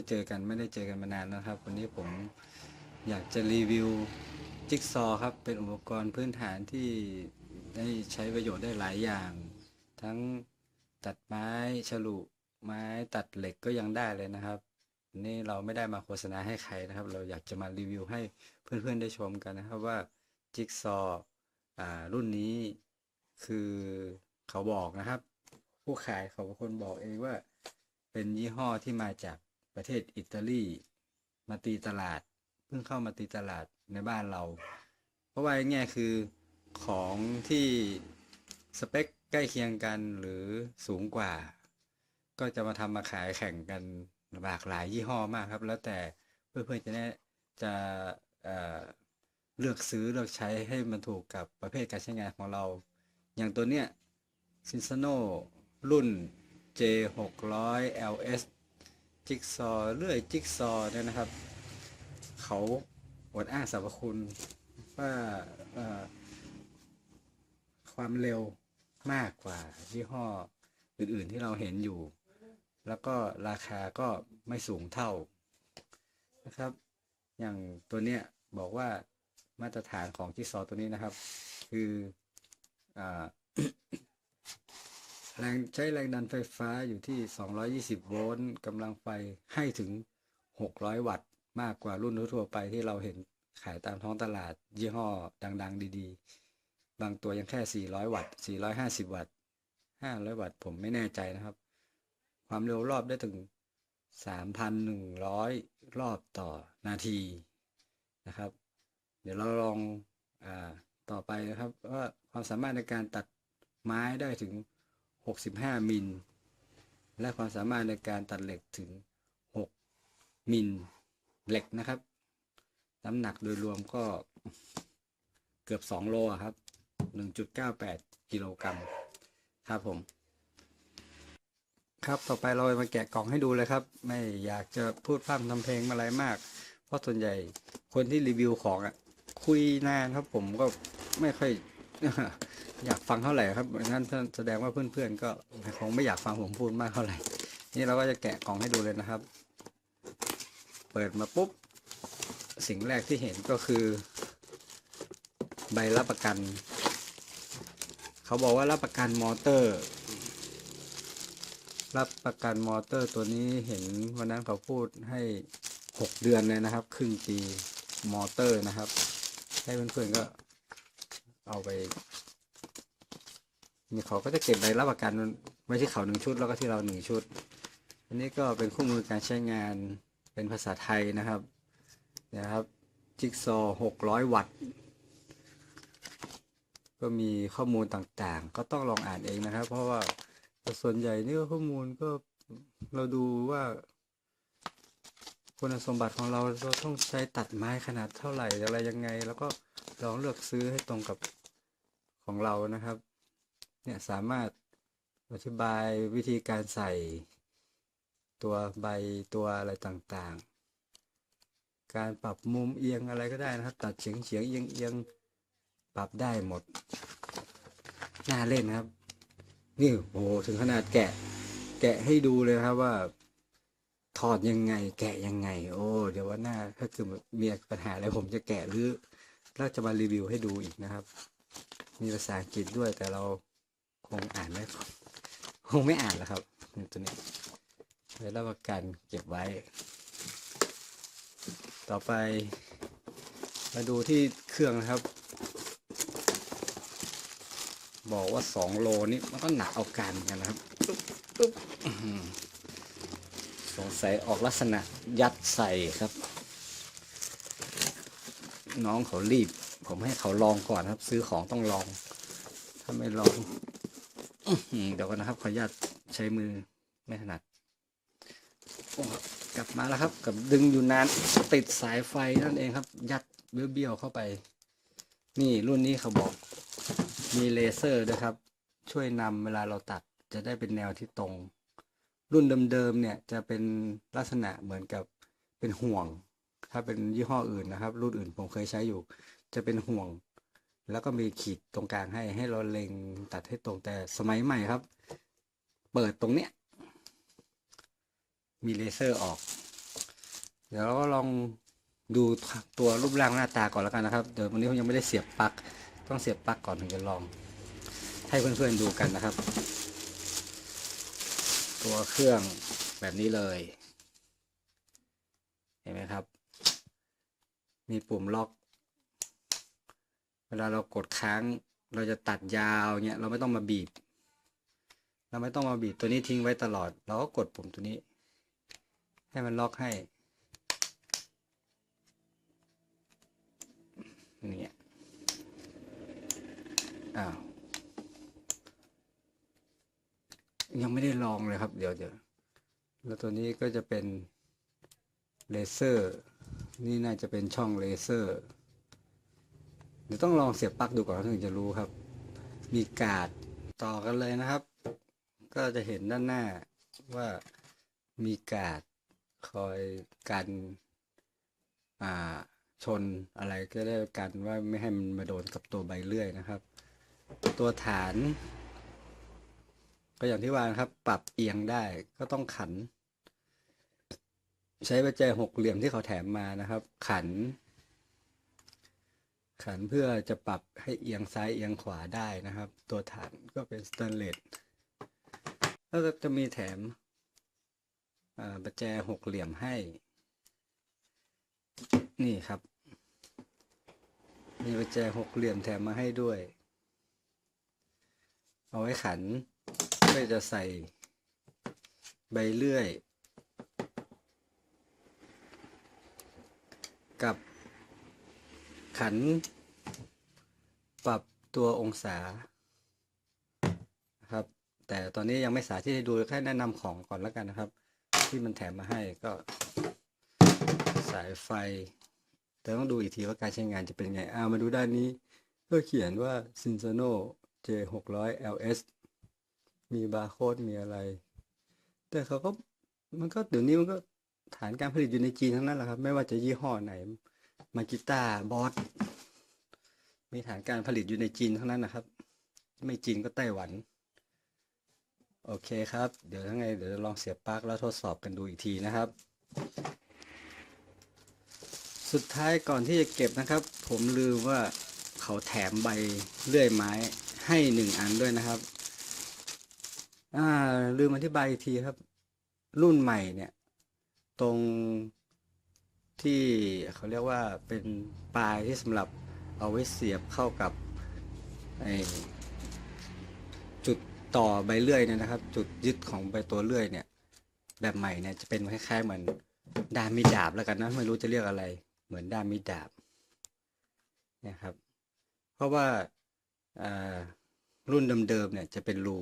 ได้เจอกันไม่ได้เจอกันมานานแล้วครับ วันนี้ผมอยากจะรีวิวจิ๊กซอครับ เป็นอุปกรณ์พื้นฐานที่ได้ใช้ประโยชน์ได้หลายอย่าง ทั้งตัดไม้ฉลุไม้ตัดเหล็กก็ยังได้เลยนะครับ นี่เราไม่ได้มาโฆษณาให้ใครนะครับ เราอยากจะมารีวิวให้เพื่อนๆได้ชมกันนะครับว่าจิ๊กซอว์อ่ารุ่นนี้คือเขาบอกนะครับ ผู้ขายเขาเป็นคนบอกเองว่า เป็นยี่ห้อที่มาจาก ประเทศอิตาลีมาตีตลาด เพิ่งเข้ามาตีตลาดในบ้านเรา เพราะว่าง่ายคือของที่สเปคใกล้เคียงกันหรือสูงกว่า ก็จะมาทำมาขายแข่งกันหลากหลายยี่ห้อมากครับ แล้วแต่เพื่อนๆจะแน่จะเเลือกซื้อเลือกใช้ให้มันถูกกับประเภทการใช้งานของเรา อย่างตัวเนี้ยซินซโนรุ่น J 6 0 0 LS จิ๊กซอเลื่อยจิ๊กซอเนี่ยนะครับ เขาอวดอ้างสรรพคุณว่าความเร็วมากกว่ายี่ห้ออื่นๆที่เราเห็นอยู่ แล้วก็ราคาก็ไม่สูงเท่านะครับ อย่างตัวเนี้ยบอกว่ามาตรฐานของจิ๊กซอตัวนี้นะครับ คืออ แรงใช้แรงดันไฟฟ้าอยู่ที่ 220 โวลต์กำลังไฟให้ถึง 600 วัตต์ มากกว่ารุ่นทั่วไปที่เราเห็นขายตามท้องตลาด ยี่ห้อดัง ๆ ดีๆ บางตัวยังแค่ 400 วัตต์ 450 วัตต์ 500 วัตต์ผมไม่แน่ใจนะครับ ความเร็วรอบได้ถึง 3,100 รอบต่อนาทีนะครับ เดี๋ยวเราลองอต่อไปนะครับว่าความสามารถในการตัดไม้ได้ถึง 65 มิล และความสามารถในการตัดเหล็กถึง 6 มิลเหล็กนะครับ น้ำหนักโดยรวมก็เกือบ 2 โลครับ 1.98 กิโลกรัมครับผมครับ ต่อไปเรามาแกะกล่องให้ดูเลยครับ ไม่อยากจะพูดพร่ำทำเพลงอะไรมาก เพราะส่วนใหญ่คนที่รีวิวของอะ คุยนานครับผมก็ไม่ค่อย อยากฟังเท่าไหร่ครับงั้นแสดงว่าเพื่อนๆก็คงไม่อยากฟังผมพูดมากเท่าไหร่ นี่เราก็จะแกะกล่องให้ดูเลยนะครับ เปิดมาปุ๊บ สิ่งแรกที่เห็นก็คือ ใบรับประกัน เขาบอกว่ารับประกันมอเตอร์ รับประกันมอเตอร์ตัวนี้เห็นวันนั้นเขาพูดให้หกเดือนเลยนะครับ ครึ่งปีมอเตอร์นะครับ ให้เพื่อนๆก็ เอาไป นี่เขาก็จะเก็บใบรับประกันไว้ที่เขาหนึ่งชุดแล้วก็ที่เราหนึ่งชุด อันนี้ก็เป็นคู่มือการใช้งานเป็นภาษาไทยนะครับนะครับจิ๊กซอหกร้อยวัตต์ ก็มีข้อมูลต่างๆ ก็ต้องลองอ่านเองนะครับ เพราะว่าส่วนใหญ่นี่ข้อมูลก็เราดูว่า คุณสมบัติของเราเราต้องใช้ตัดไม้ขนาดเท่าไหร่อะไรยังไง แล้วก็ลองเลือกซื้อให้ตรงกับของเรานะครับ เนี่ยสามารถอธิบายวิธีการใส่ตัวใบตัวอะไรต่างๆ การปรับมุมเอียงอะไรก็ได้นะครับ ตัดเฉียงเฉียงเอียงเอียงปรับได้หมด น่าเล่นครับ นี่โอ้โหถึงขนาดแกะ แกะให้ดูเลยครับว่า ถอดยังไง แกะยังไง โอ้เดี๋ยววันหน้าถ้าคือมีปัญหาอะไรผมจะแกะหรือเราจะมารีวิวให้ดูอีกนะครับ มีภาษาอังกฤษด้วยแต่เราคงอ่านไม่คงไม่อ่านแล้วครับนี่ตัวนี้ไว้รับประกันเก็บไว้ ต่อไป มาดูที่เครื่องนะครับ บอกว่าสองโลนี่มันก็หนักเอาการเหมือนกันนะครับปึ๊บปึ๊บอื้อหือส งสัยออกลักษณะยัดใส่ครับ น้องเขารีบ ผมให้เขาลองก่อนครับ ซื้อของต้องลอง ถ้าไม่ลองเดี๋ยวกันนะครับ ขออนุญาตใช้มือไม่ถนัดกลับมาแล้วครับ กับดึงอยู่นานติดสายไฟนั่นเองครับ ยัดเบี้ยวๆเข้าไป นี่รุ่นนี้เขาบอก มีเลเซอร์ด้วยครับ ช่วยนำเวลาเราตัดจะได้เป็นแนวที่ตรง รุ่นเดิมๆเนี่ยจะเป็นลักษณะเหมือนกับเป็นห่วง ถ้าเป็นยี่ห้ออื่นนะครับ รุ่นอื่นผมเคยใช้อยู่ จะเป็นห่วง แล้วก็มีขีดตรงกลางให้ให้เราเล็งตัดให้ตรงแต่สมัยใหม่ครับ เปิดตรงเนี้ยมีเลเซอร์ออก เดี๋ยวเราก็ลองดูตัวรูปร่างหน้าตาก่อนแล้วกันนะครับ เดี๋ยววันนี้ผมยังไม่ได้เสียบปลั๊ก ต้องเสียบปลั๊กก่อนถึงจะลอง ให้เพื่อนๆดูกันนะครับ ตัวเครื่องแบบนี้เลย เห็นไหมครับ มีปุ่มล็อก เวลาเรากดค้าง เราจะตัดยาวเงี้ยเราไม่ต้องมาบีบ เราไม่ต้องมาบีบตัวนี้ทิ้งไว้ตลอด เราก็กดปุ่มตัวนี้ ให้มันล็อกให้เนี่ยอ้าว ยังไม่ได้ลองเลยครับ เดี๋ยวเดี๋ยวแล้วตัวนี้ก็จะเป็นเลเซอร์ นี่น่าจะเป็นช่องเลเซอร์ เดี๋ยวต้องลองเสียบปลั๊กดูก่อนถึงจะรู้ครับ มีกาดต่อกันเลยนะครับ ก็จะเห็นด้านหน้าว่ามีกาดคอยกันอ่าชนอะไรก็ได้กันว่าไม่ให้มันมาโดนกับตัวใบเลื่อยนะครับ ตัวฐาน ก็อย่างที่ว่านะครับ ปรับเอียงได้ก็ต้องขัน ใช้ประแจหกเหลี่ยมที่เขาแถมมานะครับ ขัน ขันเพื่อจะปรับให้เอียงซ้ายเอียงขวาได้นะครับ ตัวฐานก็เป็นสแตนเลสแล้วก็จะมีแถมอ่าประแจหกเหลี่ยมให้ นี่ครับ มีประแจหกเหลี่ยมแถมมาให้ด้วย เอาไว้ขัน เพื่อจะใส่ใบเลื่อย กับขัน ปรับตัวองศาครับ แต่ตอนนี้ยังไม่สาธิตให้ดูแค่แนะนำของก่อนแล้วกันนะครับ ที่มันแถมมาให้ก็สายไฟ แต่ต้องดูอีกทีว่าการใช้งานจะเป็นไงอ่ามาดูด้านนี้ก็เขียนว่า Cinzano J 6 0 0 LS มีบาร์โค้ดมีอะไร แต่เขาก็มันก็เดี๋ยวนี้มันก็ฐานการผลิตอยู่ในจีนทั้งนั้นแหละครับ ไม่ว่าจะยี่ห้อไหน มากิต้าบอสมีฐานการผลิตอยู่ในจีนทั้งนั้นนะครับ ไม่จีนก็ไต้หวัน โอเคครับ เดี๋ยวทั้งไง เดี๋ยวลองเสียบปลั๊กแล้วทดสอบกันดูอีกทีนะครับ สุดท้ายก่อนที่จะเก็บนะครับ ผมลืมว่าเขาแถมใบเลื่อยไม้ให้หนึ่งอันด้วยนะครับ อ่า ลืมอธิบายอีกทีครับ รุ่นใหม่เนี่ย ตรงที่เขาเรียกว่าเป็นปลายที่สำหรับเอาไว้เสียบเข้ากับจุดต่อใบเลื่อยเนี่ยนะครับ จุดยึดของใบตัวเลื่อยเนี่ย แบบใหม่เนี่ยจะเป็นคล้ายๆเหมือนด้ามมีดาบแล้วกันนะไม่รู้จะเรียกอะไร เหมือนด้ามมีดาบนี่ยครับ เพราะว่ารุ่นเดิมๆเนี่ยจะเป็นรู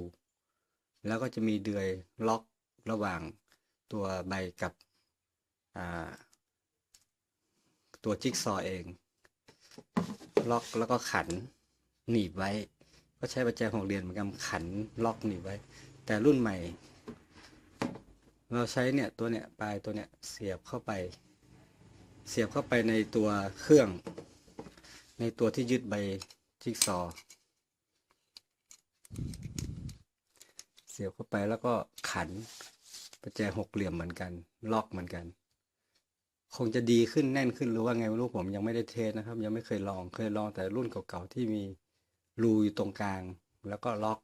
แล้วก็จะมีเดือยล็อกระหว่างตัวใบกับตัวจิ๊กซอเอง ล็อกแล้วก็ขันหนีบไว้ ก็ใช้ประแจหกเหลี่ยมเหมือนกันขันล็อกหนีบไว้ แต่รุ่นใหม่ เราใช้เนี่ยตัวเนี่ยปลายตัวเนี่ยเสียบเข้าไป เสียบเข้าไปในตัวเครื่อง ในตัวที่ยึดใบจิ๊กซอ สียบเข้าไปแล้วก็ขันประแจหกเหลี่ยมเหมือนกัน ล็อกเหมือนกัน คงจะดีขึ้นแน่นขึ้นหรือว่าไงไม่รู้ผมยังไม่ได้เทสนะครับ ยังไม่เคยลองเคยลองแต่รุ่นเก่าๆที่มีรูอยู่ตรงกลาง แล้วก็ล็อก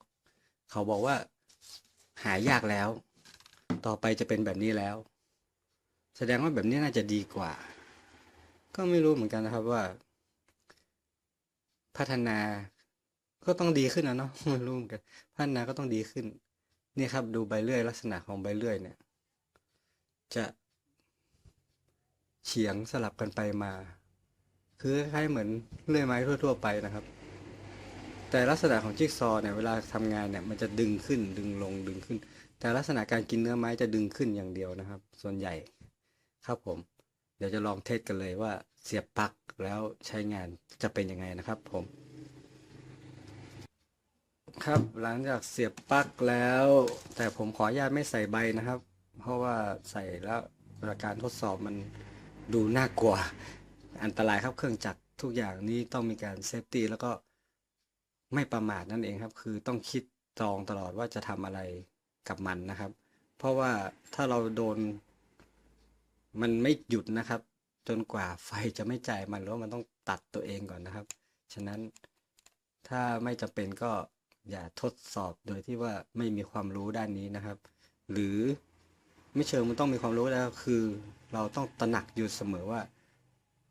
เขาบอกว่าหายากแล้ว ต่อไปจะเป็นแบบนี้แล้ว แสดงว่าแบบนี้น่าจะดีกว่า ก็ไม่รู้เหมือนกันนะครับว่า พัฒนาก็ต้องดีขึ้นนะเนาะไม่รู้เหมือนกันพัฒนาก็ต้องดีขึ้น นี่ครับดูใบเลื่อย ลักษณะของใบเลื่อยเนี่ย จะเฉียงสลับกันไปมา คือคล้ายๆเหมือนเลื่อยไม้ทั่ว ๆ ไปนะครับ แต่ลักษณะของจิ๊กซอเนี่ยเวลาทำงานเนี่ยมันจะดึงขึ้นดึงลงดึงขึ้น แต่ลักษณะการกินเนื้อไม้จะดึงขึ้นอย่างเดียวนะครับ ส่วนใหญ่ครับผม เดี๋ยวจะลองเทสกันเลยว่าเสียบปลั๊กแล้วใช้งานจะเป็นยังไงนะครับผม ครับหลังจากเสียบปลั๊กแล้ว แต่ผมขออนุญาตไม่ใส่ใบนะครับ เพราะว่าใส่แล้วเวลาการทดสอบมันดูน่ากลัว อันตรายครับเครื่องจักรทุกอย่างนี้ต้องมีการเซฟตี้แล้วก็ไม่ประมาทนั่นเองครับ คือต้องคิดตรองตลอดว่าจะทำอะไรกับมันนะครับ เพราะว่าถ้าเราโดน มันไม่หยุดนะครับ จนกว่าไฟจะไม่จ่ายมันหรือว่ามันต้องตัดตัวเองก่อนนะครับ ฉะนั้นถ้าไม่จำเป็นก็ อย่าทดสอบโดยที่ว่าไม่มีความรู้ด้านนี้นะครับ หรือไม่เชิงมันต้องมีความรู้แล้วคือ เราต้องตระหนักอยู่เสมอว่า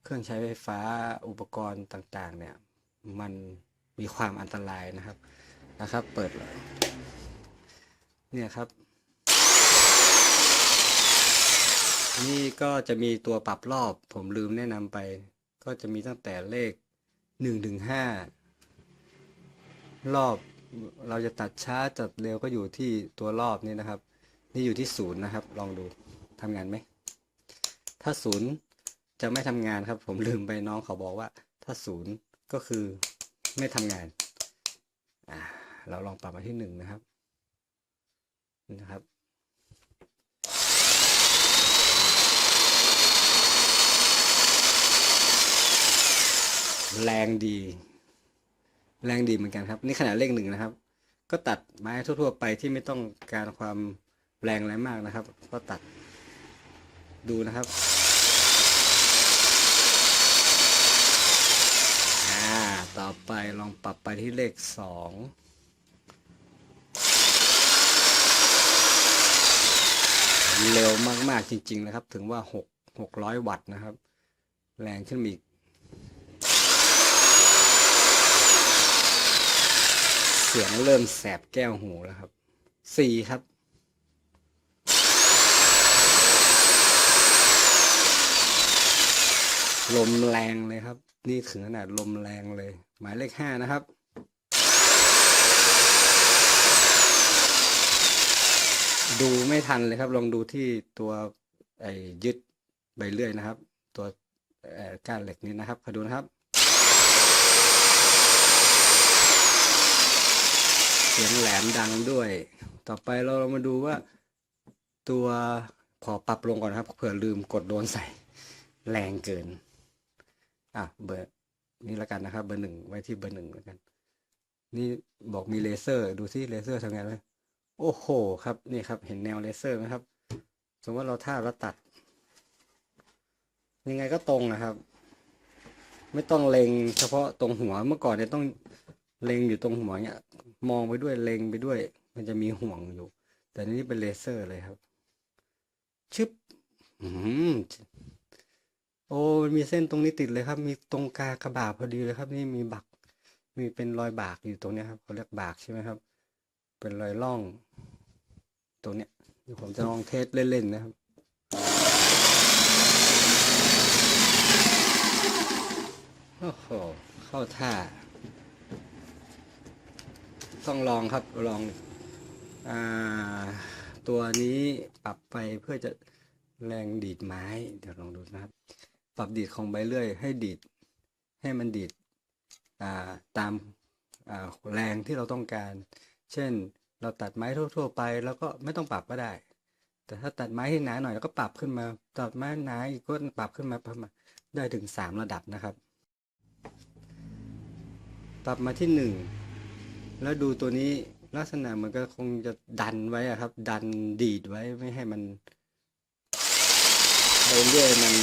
เครื่องใช้ไฟฟ้าอุปกรณ์ต่างๆ เนี่ยมันมีความอันตรายนะครับนะครับ เปิดเลยเนี่ยครับ นี่ก็จะมีตัวปรับรอบ ผมลืมแนะนำไป ก็จะมีตั้งแต่เลขหนึ่งถึงห้ารอบ เราจะตัดช้าจัดเร็วก็อยู่ที่ตัวรอบนี่นะครับ นี่อยู่ที่ศูนย์นะครับ ลองดูทำงานไหม ถ้าศูนย์จะไม่ทำงานครับ ผมลืมไปน้องเขาบอกว่า ถ้าศูนย์ก็คือไม่ทำงานอ่าเราลองปรับมาที่หนึ่งนะครับนะครับแรงดี แรงดีเหมือนกันครับ นี่ขนาดเลขหนึ่งนะครับ ก็ตัดไม้ทั่ว ๆ ไปที่ไม่ต้องการความแรงอะไรมากนะครับ ก็ตัดดูนะครับอ่าต่อไปลองปรับไปที่เลขสองเร็วมาก ๆ จริง ๆ นะครับ ถึงว่าหกหกร้อยวัตต์นะครับ แรงขึ้นมาอีก สียงเริ่มแสบแก้วหูแล้วครับสี่ครับลมแรงเลยครับ นี่ถึงขนาดลมแรงเลย หมายเลขห้านะครับ ดูไม่ทันเลยครับ ลองดูที่ตัวไอ้ยึดใบเลื่อยนะครับ ตัวก้านเหล็กนี้นะครับคอดูนะครับ เสียงแหลมดังด้วย ต่อไปเรามาดูว่า ตัวขอปรับลงก่อนครับ เผื่อลืมกดโดนใส่แรงเกิน อะเบอร์นี่ละกันนะครับ เบอร์หนึ่งไว้ที่เบอร์หนึ่งแล้วกัน นี่บอกมีเลเซอร์ ดูที่เลเซอร์ทำงานไหมโอ้โห ครับนี่ครับ เห็นแนวเลเซอร์ไหมครับ สมมติว่าเราท่าบแล้วตัด ยังไงก็ตรงนะครับ ไม่ต้องเล็งเฉพาะตรงหัวเมื่อก่อนเนี่ยต้อง เล็งอยู่ตรงหัวเนี่ยมองไปด้วยเล็งไปด้วย มันจะมีห่วงอยู่ แต่นี่เป็นเลเซอร์เลยครับ ชึบอืมโอ้มีเส้นตรงนี้ติดเลยครับ มีตรงกากระบาพอดีเลยครับ นี่มีบัก มีเป็นรอยบากอยู่ตรงเนี้ยครับเขาเรียกบากใช่ไหมครับ เป็นรอยร่อง ตรงเนี้ยเดี๋ยวผมจะลองเทสเล่นๆนะครับโอ้โหเข้าท่า ต้องลองครับลองอ่าตัวนี้ปรับไปเพื่อจะแรงดีดไม้ เดี๋ยวลองดูนะครับ ปรับดีดของใบเลื่อย ให้ดีด ให้มันดีดาตามาแรงที่เราต้องการ เช่น เราตัดไม้ทั่ว ๆ ไป แล้วก็ไม่ต้องปรับก็ได้ แต่ถ้าตัดไม้ที่หนาหน่อยแล้วก็ปรับขึ้นมา ตัดไม้หนาอีกก็ปรับขึ้นมาประมาณได้ถึงสามระดับนะครับ ปรับมาที่หนึ่ง แล้วดูตัวนี้ลักษณะเหมือนก็คงจะดันไว้อะครับ ดันดีดไว้ไม่ให้มันไปเรื่อยมัน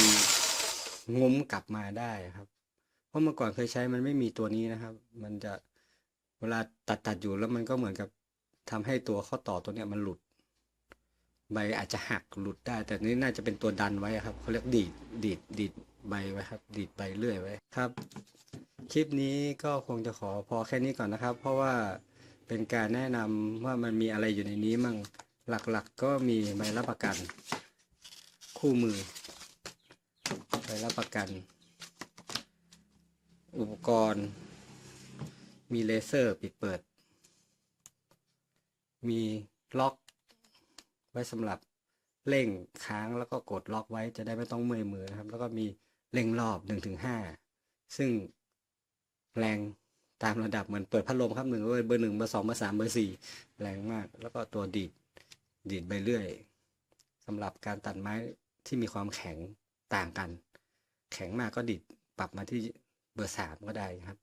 งุ้มกลับมาได้ครับ เพราะเมื่อก่อนเคยใช้มันไม่มีตัวนี้นะครับ มันจะเวลาตัดตัดอยู่แล้วมันก็เหมือนกับทำให้ตัวข้อต่อตัวเนี้ยมันหลุดใบอาจจะหักหลุดได้ แต่นี่น่าจะเป็นตัวดันไว้ครับเขาเรียกดีดดีดดีดใบไว้ครับ ดีดใบเรื่อยไว้ครับ คลิปนี้ก็คงจะขอพอแค่นี้ก่อนนะครับ เพราะว่าเป็นการแนะนำว่ามันมีอะไรอยู่ในนี้มั่งหลักๆก็มีใบรับประกัน คู่มือใบรับประกัน อุปกรณ์ มีเลเซอร์ปิดเปิด มีล็อก ไว้สำหรับเร่งค้างแล้วก็กดล็อกไว้จะได้ไม่ต้องเมื่อยมือนะครับ แล้วก็มีเร่งรอบหนึ่งถึงห้าซึ่ง แรงตามระดับเหมือนเปิดพัดลมครับหนึ่งเบอร์หนึ่งเบอร์สองเบอร์สามเบอร์สี่แรงมาก แล้วก็ตัวดีดดีดไปเรื่อยสำหรับการตัดไม้ที่มีความแข็งต่างกัน แข็งมากก็ดีดปรับมาที่เบอร์สามก็ได้ครับ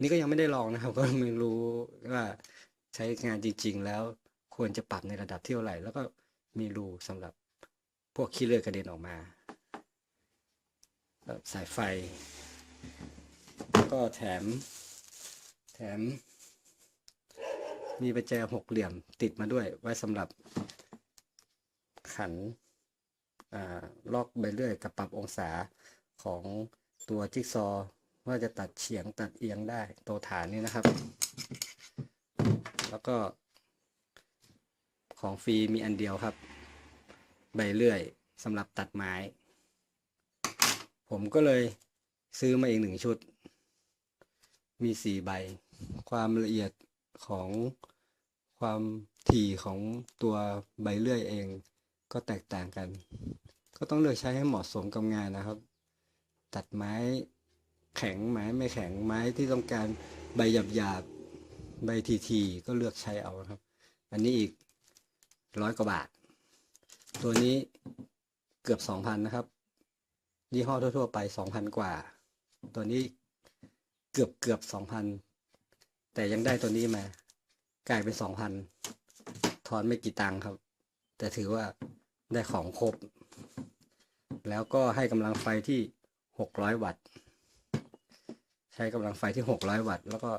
นี่ก็ยังไม่ได้ลองนะครับ ก็ไม่รู้ว่าใช้งานจริง ๆ แล้วควรจะปรับในระดับที่เท่าไหร่ แล้วก็มีรูสำหรับพวกขี้เลือดกระเด็นออกมาสายไฟ ก็แถม แถม มีประแจหกเหลี่ยมติดมาด้วย ไว้สำหรับขันอ่าลอกใบเลื่อยกับปรับองศาของตัวจิ๊กซอว์ว่าจะตัดเฉียงตัดเอียงได้ตัวฐานนี้นะครับ แล้วก็ของฟรีมีอันเดียวครับ ใบเลื่อยสำหรับตัดไม้ ผมก็เลยซื้อมาอีกหนึ่งชุด มีสี่ใบ ความละเอียดของความถี่ของตัวใบเลื่อยเองก็แตกต่างกัน ก็ต้องเลือกใช้ให้เหมาะสมกับงานนะครับ ตัดไม้แข็งไม้ไม่แข็งไม้ที่ต้องการใบหยาบหยาบๆใบทีๆก็เลือกใช้เอาครับ อันนี้อีกร้อยกว่าบาท ตัวนี้เกือบสองพันนะครับ ยี่ห้อทั่วๆไปสองพันกว่า ตัวนี้ เกือบเกือบสองพันแต่ยังได้ตัวนี้มา กลายเป็นสองพันทอนไม่กี่ตังค์ครับ แต่ถือว่าได้ของครบ แล้วก็ให้กำลังไฟที่หกร้อยวัตต์ ใช้กำลังไฟที่หกร้อยวัตต์ แล้วก็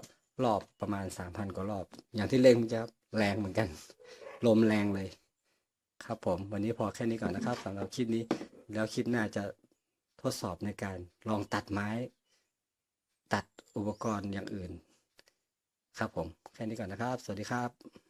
รอบประมาณสามพันกว่ารอบ อย่างที่เล่งมันจะแรงเหมือนกัน ลมแรงเลย ครับผม วันนี้พอแค่นี้ก่อนนะครับสำหรับคลิปนี้ แล้วคลิปหน้าจะทดสอบในการลองตัดไม้ ตัดอุปกรณ์อย่างอื่น ครับผม แค่นี้ก่อนนะครับ สวัสดีครับ